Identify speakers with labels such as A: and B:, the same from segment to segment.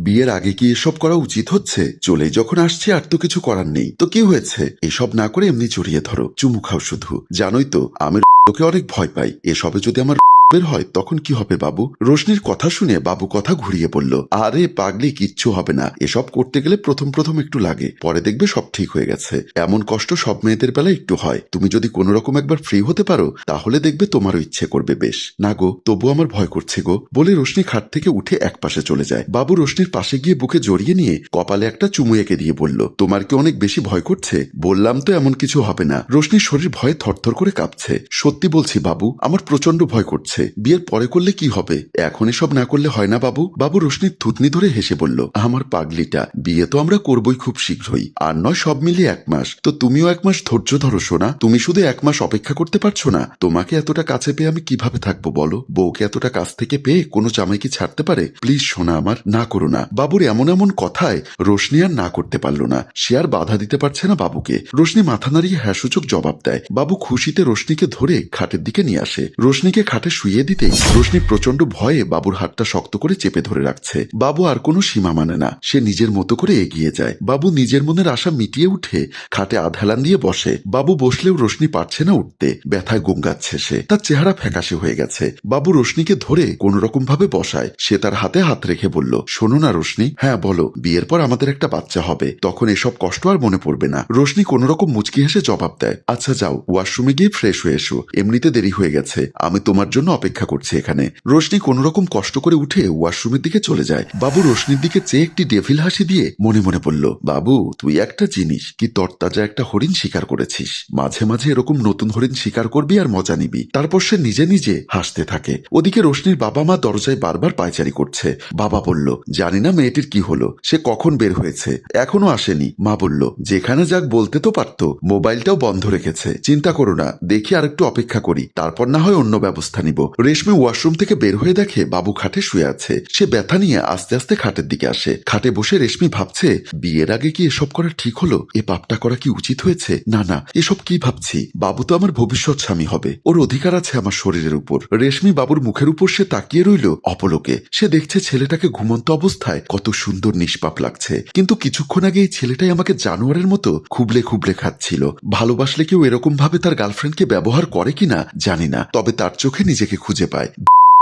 A: বিয়ের আগে কি এসব করা উচিত হচ্ছে? চলে যখন আসছে, আর তো কিছু করার নেই। তো কি হয়েছে? এসব না করে এমনি জড়িয়ে ধরো। চুমু খাও শুধু। জানোই তো আমি ওকে অনেক ভয় পাই এসবে যদি আমার বের হয়, তখন কি হবে বাবু? রোশনির কথা শুনে বাবু কথা ঘুরিয়ে বলল আরে পাগলি, কিচ্ছু হবে না। এসব করতে গেলে প্রথম প্রথম একটু লাগে। পরে দেখবে সব ঠিক হয়ে গেছে। এমন কষ্ট সব মেয়েদের বেলায় একটু হয়। তুমি যদি কোনো রকম একবার ফ্রি হতে পারো, তাহলে দেখবে তোমারও ইচ্ছে করবে বেশ। না গো, তবু আমার ভয় করছে গো। বলে রোশনি খাট থেকে উঠে এক পাশে চলে যায়। বাবু রোশনির পাশে গিয়ে বুকে জড়িয়ে নিয়ে কপালে একটা চুমু এঁকে দিয়ে বলল, তোমার কি অনেক বেশি ভয় করছে? বললাম তো এমন কিছু হবে না। রোশনির শরীর ভয়ে থরথর করে কাঁপছে। সত্যি বলছি বাবু, আমার প্রচণ্ড ভয় করছে। বিয়ের পরে করলে কি হবে? এখন এসব না করলে হয় না, বাবু। বাবু রোশনির থুতনি ধরে হেসে বলল, আমার পাগলিটা, বিয়ে তো আমরা করবই খুব শীঘ্রই, আর নয় সব মিলিয়ে এক মাস। তো তুমিও এক মাস ধৈর্য ধরো শোনা তুমি শুধু এক মাস অপেক্ষা করতে পারছ না। তোমাকে এতটা কাছে পেয়ে আমি কীভাবে থাকব, বলো? বউকে এতটা কাছ থেকে পেয়ে কোনো জামাই কি ছাড়তে পারে? প্লিজ শোনা আমার, না করো না। বাবুর এমন এমন কথায় রোশনি আর না করতে পারল না। সে আর বাধা দিতে পারছে না বাবুকে। রোশনি মাথা নাড়িয়ে হ্যাসূচক জবাব দেয়। বাবু খুশিতে রোশনিকে ধরে খাটের দিকে নিয়ে আসে। রোশনিকে খাটে শুইয়ে দিতেই রোশনি প্রচণ্ড ভয়ে বাবুর হাতটা শক্ত করে চেপে ধরে রাখছে। বাবু আর কোনো সীমা মানে না। সে নিজের মতো করে এগিয়ে যায়। বাবু নিজের মনের আশা মিটিয়ে উঠে খাটে আধালান দিয়ে বসে। বাবু বসলেও রোশনি পারছে না উঠতে। ব্যথায় গুঙ্গাচ্ছে সে। তার চেহারা ফ্যাকাশে হয়ে গেছে। বাবু রোশনিকে ধরে কোন রকম ভাবে বসায়। সে তার হাতে হাত রেখে বলল, শোনো না রোশনি হ্যাঁ বলো, বিয়ের পর আমাদের একটা বাচ্চা হবে। তখন এসব কষ্ট আর মনে পড়বে না। রোশনি কোন রকম মুচকি হেসে জবাব দেয় আচ্ছা যাও। ওয়াশরুমে গিয়ে ফ্রেশ হয়ে এসো। এমনিতে দেরি হয়ে গেছে। আমি তোমার জন্য অপেক্ষা করছি এখানে। রোশনি কোন রকম কষ্ট করে উঠে ওয়াশরুমের দিকে চলে যায়। বাবু রোশনির দিকে চেয়ে একটি ডেভিল হাসি দিয়ে মনে মনে বলল, বাবু, তুই একটা জিনিস, কি তরতাজা একটা হরিণ শিকার করেছিস? মাঝে মাঝে এরকম নতুন হরিণ শিকার করবি আর মজা নিবি। তারপর সে নিজে নিজে হাসতে থাকে। ওদিকে রোশনির বাবা মা দরজায় বারবার পায়চারি করছে। বাবা বলল, জানি না মেয়েটির কি হলো, সে কখন বের হয়েছে? এখনও আসেনি। মা বলল, যেখানে যাক বলতে তো পারতো, মোবাইলটাও বন্ধ রেখেছে। চিন্তা করো না, দেখি আর একটু অপেক্ষা করি, তারপর না হয় অন্য ব্যবস্থা নিব। রেশমি ওয়াশরুম থেকে বের হয়ে দেখে বাবু খাটে শুয়ে আছে। সে ব্যথা নিয়ে আস্তে আস্তে খাটের দিকে আসে। খাটে বসে রেশমি ভাবছে, বিয়ের আগে কি এসব করা ঠিক হলো? এ পাপটা করা কি উচিত হয়েছে? না না, এসব কি ভাবছি? বাবু তো আমার ভবিষ্যৎ স্বামী হবে। ওর অধিকার আছে আমার শরীরের উপর। রেশমি বাবুর মুখের উপর সে তাকিয়ে রইল অপলোকে। সে দেখছে ছেলেটাকে ঘুমন্ত অবস্থায় কত সুন্দর নিষ্পাপ লাগছে। কিন্তু কিছুক্ষণ আগে এই ছেলেটাই আমাকে জানোয়ারের মতো খুবলে খুবলে খাচ্ছিল। ভালোবাসলে কেউ এরকম ভাবে তার গার্লফ্রেন্ডকে ব্যবহার করে কিনা জানি না। তবে তার চোখে নিজেকে খুঁজে পায়।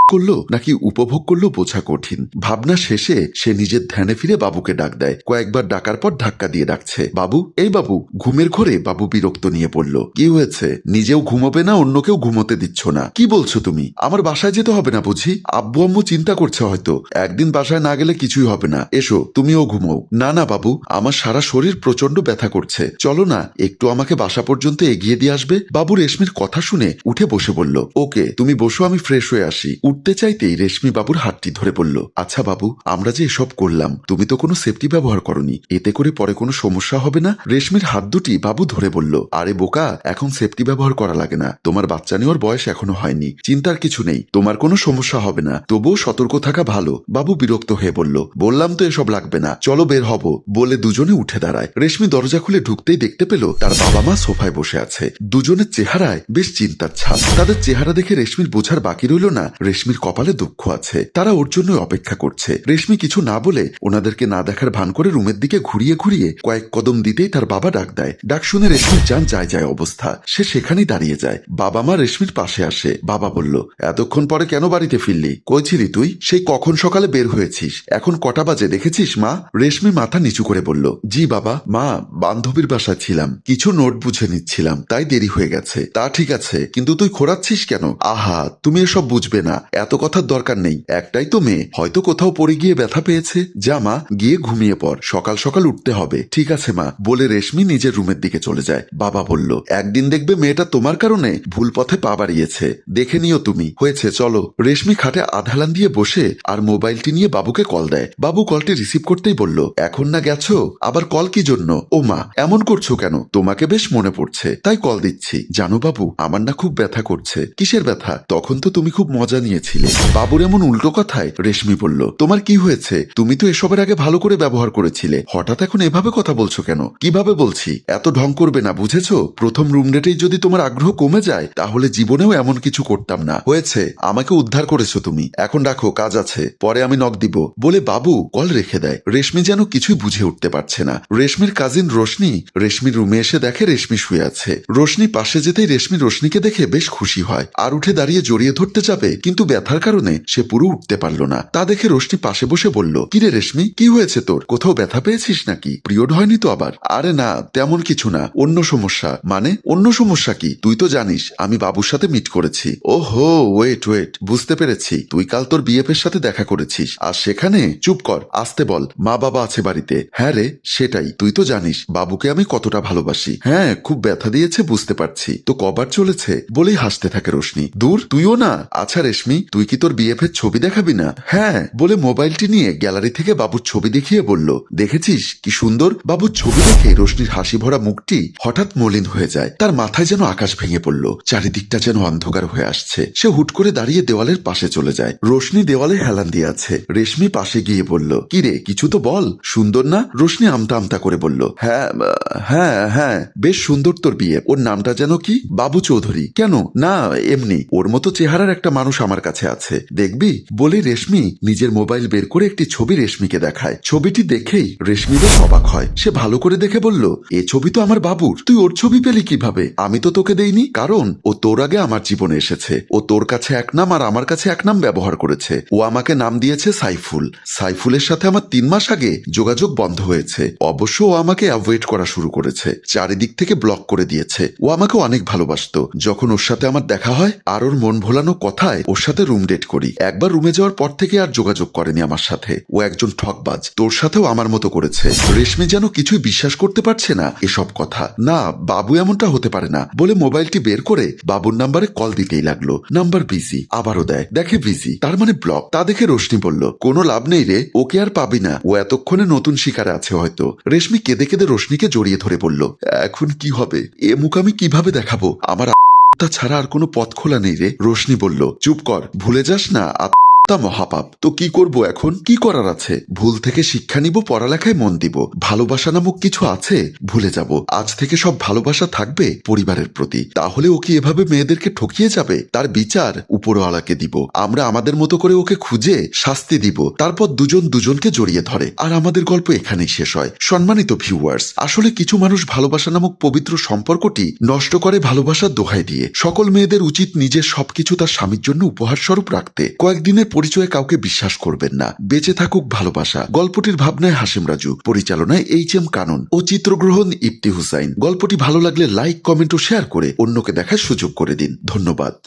A: করল নাকি উপভোগ করল বোঝা কঠিন? ভাবনা শেষে সে নিজের ধ্যানে ফিরে বাবুকে ডাক দেয়। কয়েকবার ডাকার পর ধাক্কা দিয়ে ডাকছে। বাবু, এই বাবু, ঘুমের ঘরে বাবু বিরক্ত নিয়ে পড়ল। কি হয়েছে? নিজেও ঘুমোবে না, অন্যকেও ঘুমোতে দিচ্ছ না। কি বলছো তুমি? আমার বাসায় যেতে হবে না বুঝি? আব্বু আম্মু চিন্তা করছে হয়তো। একদিন বাসায় না গেলে কিছুই হবে না। এসো, তুমিও ঘুমোও। না না বাবু, আমার সারা শরীর প্রচণ্ড ব্যথা করছে। চলো না, একটু আমাকে বাসা পর্যন্ত এগিয়ে দিয়ে আসবে। বাবু রেশমির কথা শুনে উঠে বসে বলল, ওকে, তুমি বসো, আমি ফ্রেশ হয়ে আসি। উঠতে চাইতেই রেশমি বাবুর হাতটি ধরে বলল আচ্ছা বাবু, আমরা যে এসব করলাম, তুমি তো কোনো সেফটি ব্যবহার করনি। এতে করে পরে কোনো সমস্যা হবে না? রেশমির হাত দুটি বাবু ধরে বলল, আরে বোকা, এখন সেফটি ব্যবহার করা লাগে না। তোমার বাচ্চা নেওয়ার বয়স এখনও হয়নি। চিন্তার কিছু নেই। তোমার কোনো সমস্যা হবে না। তবুও সতর্ক থাকা ভালো। বাবু বিরক্ত হয়ে বলল, বললাম তো এসব লাগবে না। চলো বের হব। বলে দুজনে উঠে দাঁড়ায়। রেশমি দরজা খুলে ঢুকতেই দেখতে পেল, তার বাবা মা সোফায় বসে আছে। দুজনের চেহারায় বেশ চিন্তার ছাপ। তাদের চেহারা দেখে রেশমির বোঝার বাকি রইল না। রেশমির কপালে দুঃখ আছে। তারা ওর জন্য অপেক্ষা করছে। রেশমি কিছু না বলে ওনাদেরকে না দেখার ভান করে রুমের দিকে ঘুরিয়ে ঘুরিয়ে কয়েক কদম দিতেই তার বাবা ডাক দেয়। ডাক শুনে রেশমির যান যায় যায় অবস্থা। সে সেখানেই দাঁড়িয়ে যায়। বাবা মা রেশমির পাশে আসে। বাবা বলল, এতক্ষণ পরে কেন বাড়িতে ফিরলি? কইছিলি তুই? সেই কখন সকালে বের হয়েছিস? এখন কটা বাজে দেখেছিস, মা? রেশমি মাথা নিচু করে বলল, জি বাবা, মা, বান্ধবীর বাসায় ছিলাম। কিছু নোট বুঝে নিচ্ছিলাম। তাই দেরি হয়ে গেছে। তা ঠিক আছে, কিন্তু তুই খোরাচ্ছিস কেন? আহা, তুমি এসব বুঝবে না। এত কথার দরকার নেই। একটাই তো মেয়ে, হয়তো কোথাও পড়ে গিয়ে ব্যথা পেয়েছে। যা মা, গিয়ে ঘুমিয়ে পড়, সকাল সকাল উঠতে হবে। ঠিক আছে মা, বলে রেশমি নিজের রুমের দিকে চলে যায়। বাবা বলল, একদিন দেখবে মেয়েটা তোমার কারণে ভুল পথে পা বাড়িয়েছে। দেখে নিও তুমি। হয়েছে, চলো। রেশমি খাটে আধালান দিয়ে বসে আর মোবাইলটি নিয়ে বাবুকে কল দেয়। বাবু কলটি রিসিভ করতেই বলল, এখন না গেছো? আবার কল কি জন্য? ও মা, এমন করছ কেন? তোমাকে বেশ মনে পড়ছে। তাই কল দিচ্ছি। জানো বাবু, আমার না খুব ব্যথা করছে। কিসের ব্যথা? তখন তো তুমি খুব মজা নিয়েছিলে দিয়েছিলে বাবুর এমন উল্টো কথায় রেশমি বলল, তোমার কি হয়েছে? তুমি তো এসবের আগে ভালো করে ব্যবহার করেছিলে। হঠাৎ এখন এভাবে কথা বলছো কেন? কীভাবে বলছি? এত ঢং করবে না, বুঝেছ? প্রথম রুম ডেটেই যদি তোমার আগ্রহ কমে যায়, তাহলে জীবনেও এমন কিছু করতাম না। হয়েছে, আমাকে উদ্ধার করেছ তুমি। এখন রাখো, কাজ আছে। পরে আমি নক দিব। বলে বাবু কল রেখে দেয়। রেশমি যেন কিছুই বুঝে উঠতে পারছে না। রেশমির কাজিন রোশনি, রেশমির রুমে এসে দেখে রেশমি শুয়ে আছে। রোশনি পাশে যেতেই রেশমি রোশনিকে দেখে বেশ খুশি হয়। আর উঠে দাঁড়িয়ে জড়িয়ে ধরতে যাবে, কিন্তু ব্যথার কারণে সে পুরো উঠতে পারল না। তা দেখে রশ্মি পাশে বসে বলল, কিরে রেশমি, কি হয়েছে তোর? কোথাও ব্যথা পেয়েছিস নাকি? পিরিয়ড হয়নি তো আবার? আরে না, তেমন কিছু না। অন্য সমস্যা। মানে? অন্য সমস্যা কি? তুই তো জানিস, আমি বাবুর সাথে মিট করেছি। ও হো ওয়েট ওয়েট বুঝতে পেরেছি। তুই কাল তোর বিএফের সাথে দেখা করেছিস। আর সেখানে? চুপ কর, আসতে বল, মা বাবা আছে বাড়িতে। হ্যাঁ রে, সেটাই। তুই তো জানিস, বাবুকে আমি কতটা ভালোবাসি। হ্যাঁ খুব ব্যথা দিয়েছে, বুঝতে পারছি। তো কবার চলেছে? বলেই হাসতে থাকে রশ্মি। দূর, তুইও না? আচ্ছা রেশমি তুই কি তোর বিএফ এর ছবি দেখাবি না? হ্যাঁ বলে মোবাইলটি নিয়ে গ্যালারি থেকে বাবুর ছবি দেখিয়ে বলল, দেখেছিস? কি সুন্দর? বাবুর ছবি দেখে রোশনির হাসি ভরা মুখটি হঠাৎ মলিন হয়ে যায়। তার মাথায় যেন আকাশ ভেঙে পড়ল, চারিদিকটা যেন অন্ধকার হয়ে আসছে। সে হুট করে দাঁড়িয়ে দেওয়ালের পাশে চলে যায়। রোশনি দেওয়ালে হেলান দিয়ে আছে। রেশমি পাশে গিয়ে বলল, কি রে, কিছু তো বল। সুন্দর না? রোশনি আমতা আমতা করে বলল হ্যাঁ হ্যাঁ হ্যাঁ বেশ সুন্দর তোর বিয়ে ওর নামটা যেন কি? বাবু চৌধুরী। কেন? না, এমনি। ওর মতো চেহারার একটা মানুষ আমার কাছে আছে। দেখবি, বলে রেশমি নিজের মোবাইল বের করে একটি ছবি রেশমিকে দেখায়। ছবিটি দেখেই রেশমি বেশ অবাক হয়। সে ভালো করে দেখে বলল, এ ছবি তো আমার বাবুর। তুই ওর ছবি পেলি কীভাবে? আমি তো তোকে দেইনি, কারণ ও তোর আগে আমার জীবনে এসেছে। ও তোর কাছে এক নাম আর আমার কাছে এক নাম ব্যবহার করেছে। ও আমাকে নাম দিয়েছে সাইফুল। সাইফুলের সাথে আমার তিন মাস আগে যোগাযোগ বন্ধ হয়েছে। অবশ্য ও আমাকে অ্যাভয়েড করা শুরু করেছে। চারিদিক থেকে ব্লক করে দিয়েছে। ও আমাকে অনেক ভালোবাসতো। যখন ওর সাথে আমার দেখা হয়, আর ওর মন ভোলানো কথায় ওর সাথে রুম ডেট করি। একবার রুমে যাওয়ার পর থেকে আর যোগাযোগ করেনি আমার সাথে। ও একজন ঠকবাজ। তোর সাথেও আমার মতো করেছে। রেশমি যেন কিছুই বিশ্বাস করতে পারছে না এসব কথা। না, বাবু এমনটা হতে পারে না বলে মোবাইলটি বের করে বাবুর নাম্বারে কল দিতেই লাগল। নাম্বার বিজি আবারও দেয়। দেখে বিজি তার মানে ব্লক তা দেখে রোশনি বলল, কোনো লাভ নেই রে, ওকে আর পাবি না। ও এতক্ষণে নতুন শিকারে আছে হয়তো। রেশমি কেঁদে কেঁদে রোশনিকে জড়িয়ে ধরে বলল, এখন কি হবে? এ মুখ আমি কীভাবে দেখাবো? আমার ছাড়া আর কোনো পথ খোলা নেই রে। রোশনি বলল চুপ কর ভুলে যাস না আত্মা মহাপাপ। তো কি করব এখন? কি করার আছে? ভুল থেকে শিক্ষা নিব, পড়ালেখায় মন দিব। ভালোবাসা নামক কিছু আছে? ভুলে যাব। আজ থেকে সব ভালোবাসা থাকবে পরিবারের প্রতি। তাহলে ও কি এভাবে মেয়েদেরকে ঠকিয়ে যাবে? তার বিচার উপরওয়ালাকে দিব। আমরা আমাদের মতো করে ওকে খুঁজে শাস্তি দিব। তারপর দুজন দুজনকে জড়িয়ে ধরে। আর আমাদের গল্প এখানেই শেষ হয়। সম্মানিত ভিউয়ার্স, আসলে কিছু মানুষ ভালোবাসা নামক পবিত্র সম্পর্কটি নষ্ট করে ভালোবাসার দোহাই দিয়ে। সকল মেয়েদের উচিত নিজের সবকিছু তার স্বামীর জন্য উপহার স্বরূপ রাখতে। কয়েকদিনের পরিচয়ে কাউকে বিশ্বাস করবেন না। বেঁচে থাকুক ভালোবাসা। গল্পটির ভাবনায় হাসিম রাজু। পরিচালনায় এইচ এম কানন ও চিত্রগ্রহণ ইপ্তি হুসাইন। গল্পটি ভালো লাগলে লাইক, কমেন্ট ও শেয়ার করে অন্যকে দেখার সুযোগ করে দিন। ধন্যবাদ।